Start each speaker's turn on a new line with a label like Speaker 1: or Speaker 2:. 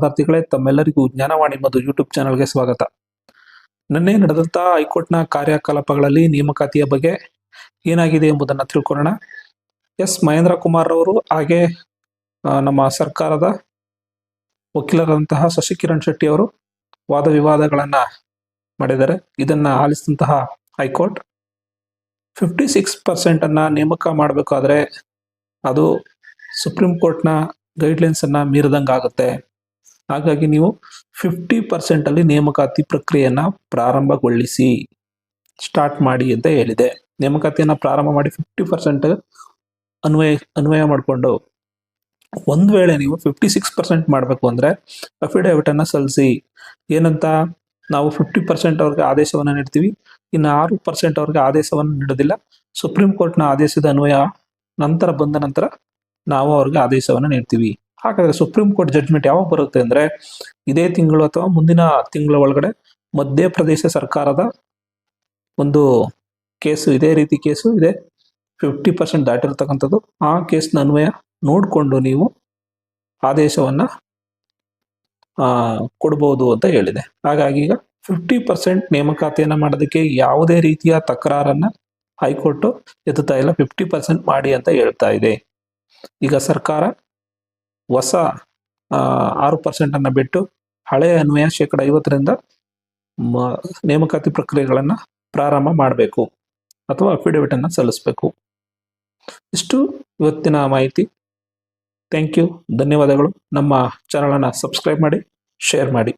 Speaker 1: ವಿದ್ಯಾರ್ಥಿಗಳೇ ತಮ್ಮೆಲ್ಲರಿಗೂ ಜ್ಞಾನವಾಣಿ ಮತ್ತು ಯೂಟ್ಯೂಬ್ ಚಾನಲ್ಗೆ ಸ್ವಾಗತ. ನಿನ್ನೆ ನಡೆದಂತಹ ಹೈಕೋರ್ಟ್ನ ಕಾರ್ಯಕಲಾಪಗಳಲ್ಲಿ ನೇಮಕಾತಿಯ ಬಗ್ಗೆ ಏನಾಗಿದೆ ಎಂಬುದನ್ನು ತಿಳ್ಕೊಳ್ಳೋಣ. ಎಸ್. ಮಹೇಂದ್ರ ಕುಮಾರ್ ಅವರು ಹಾಗೆ ನಮ್ಮ ಸರ್ಕಾರದ ವಕೀಲರಾದಂತಹ ಶಶಿಕಿರಣ್ ಶೆಟ್ಟಿ ಅವರು ವಾದ ವಿವಾದಗಳನ್ನ ಮಾಡಿದ್ದಾರೆ. ಇದನ್ನ ಆಲಿಸಿದಂತಹ high court fifty six percent ಅನ್ನ ನೇಮಕ ಮಾಡಬೇಕಾದ್ರೆ ಅದು ಸುಪ್ರೀಂ ಕೋರ್ಟ್ನ ಗೈಡ್ಲೈನ್ಸ್ ಅನ್ನ ಮೀರಿದಂಗಾಗುತ್ತೆ. ಹಾಗಾಗಿ ನೀವು ಫಿಫ್ಟಿ ಪರ್ಸೆಂಟ್ ಅಲ್ಲಿ ನೇಮಕಾತಿ ಪ್ರಕ್ರಿಯೆಯನ್ನ ಪ್ರಾರಂಭಗೊಳಿಸಿ. ಸ್ಟಾರ್ಟ್ ಮಾಡಿ ಅಂತ ಹೇಳಿದೆ. ನೇಮಕಾತಿಯನ್ನ ಪ್ರಾರಂಭ ಮಾಡಿ ಫಿಫ್ಟಿ ಪರ್ಸೆಂಟ್ ಅನ್ವಯ ಅನ್ವಯ ಮಾಡಿಕೊಂಡು, ಒಂದ್ ವೇಳೆ ನೀವು ಫಿಫ್ಟಿ ಸಿಕ್ಸ್ ಪರ್ಸೆಂಟ್ ಮಾಡಬೇಕು ಅಂದ್ರೆ ಅನ್ನ ಸಲ್ಲಿಸಿ. ಏನಂತ? ನಾವು ಫಿಫ್ಟಿ ಪರ್ಸೆಂಟ್ ಅವ್ರಿಗೆ ಆದೇಶವನ್ನು ನೀಡ್ತೀವಿ. ಇನ್ನು ಆರು ಪರ್ಸೆಂಟ್ ಅವ್ರಿಗೆ ಆದೇಶವನ್ನು ನೀಡೋದಿಲ್ಲ. ಸುಪ್ರೀಂ ಕೋರ್ಟ್ನ ಆದೇಶದ ಅನ್ವಯ ನಂತರ ಬಂದ ನಂತರ ನಾವು ಅವ್ರಿಗೆ ಆದೇಶವನ್ನು ನೀಡ್ತೀವಿ. ಹಾಗಾದ್ರೆ ಸುಪ್ರೀಂ ಕೋರ್ಟ್ ಜಡ್ಜ್ಮೆಂಟ್ ಯಾವಾಗ ಬರುತ್ತೆ ಅಂದ್ರೆ ಇದೇ ತಿಂಗಳು ಅಥವಾ ಮುಂದಿನ ತಿಂಗಳ ಒಳಗಡೆ ಮಧ್ಯಪ್ರದೇಶ ಸರ್ಕಾರದ ಒಂದು ಕೇಸು, ಇದೇ ರೀತಿ ಕೇಸು ಇದೆ. ಫಿಫ್ಟಿ ಪರ್ಸೆಂಟ್ ದಾಟಿರ್ತಕ್ಕಂಥದ್ದು. ಆ ಕೇಸ್ನ ಅನ್ವಯ ನೋಡಿಕೊಂಡು ನೀವು ಆದೇಶವನ್ನು ಕೊಡ್ಬೋದು ಅಂತ ಹೇಳಿದೆ. ಹಾಗಾಗಿ ಈಗ ಫಿಫ್ಟಿ ಪರ್ಸೆಂಟ್ ನೇಮಕಾತಿಯನ್ನು ಮಾಡೋದಕ್ಕೆ ಯಾವುದೇ ರೀತಿಯ ತಕರಾರನ್ನು ಹೈಕೋರ್ಟು ಎತ್ತುತ್ತಾ ಇಲ್ಲ. ಫಿಫ್ಟಿ ಪರ್ಸೆಂಟ್ ಮಾಡಿ ಅಂತ ಹೇಳ್ತಾ ಇದೆ. ಈಗ ಸರ್ಕಾರ ಹೊಸ ಆರು ಪರ್ಸೆಂಟ್ ಅನ್ನ ಬಿಟ್ಟು ಹಳೆಯ ಅನ್ವಯ ಶೇಕಡ ಐವತ್ತರಿಂದ ನೇಮಕಾತಿ ಪ್ರಕ್ರಿಯೆಗಳನ್ನ ಪ್ರಾರಂಭ ಮಾಡಬೇಕು ಅಥವಾ ಅಫಿಡವಿಟ್ ಅನ್ನ ಸಲ್ಲಿಸಬೇಕು. ಇಷ್ಟು ಇವತ್ತಿನ ಮಾಹಿತಿ. ಥ್ಯಾಂಕ್ ಯು ಧನ್ಯವಾದಗಳು. ನಮ್ಮ ಚಾನಲನ್ನು ಸಬ್ಸ್ಕ್ರೈಬ್ ಮಾಡಿ ಶೇರ್ ಮಾಡಿ.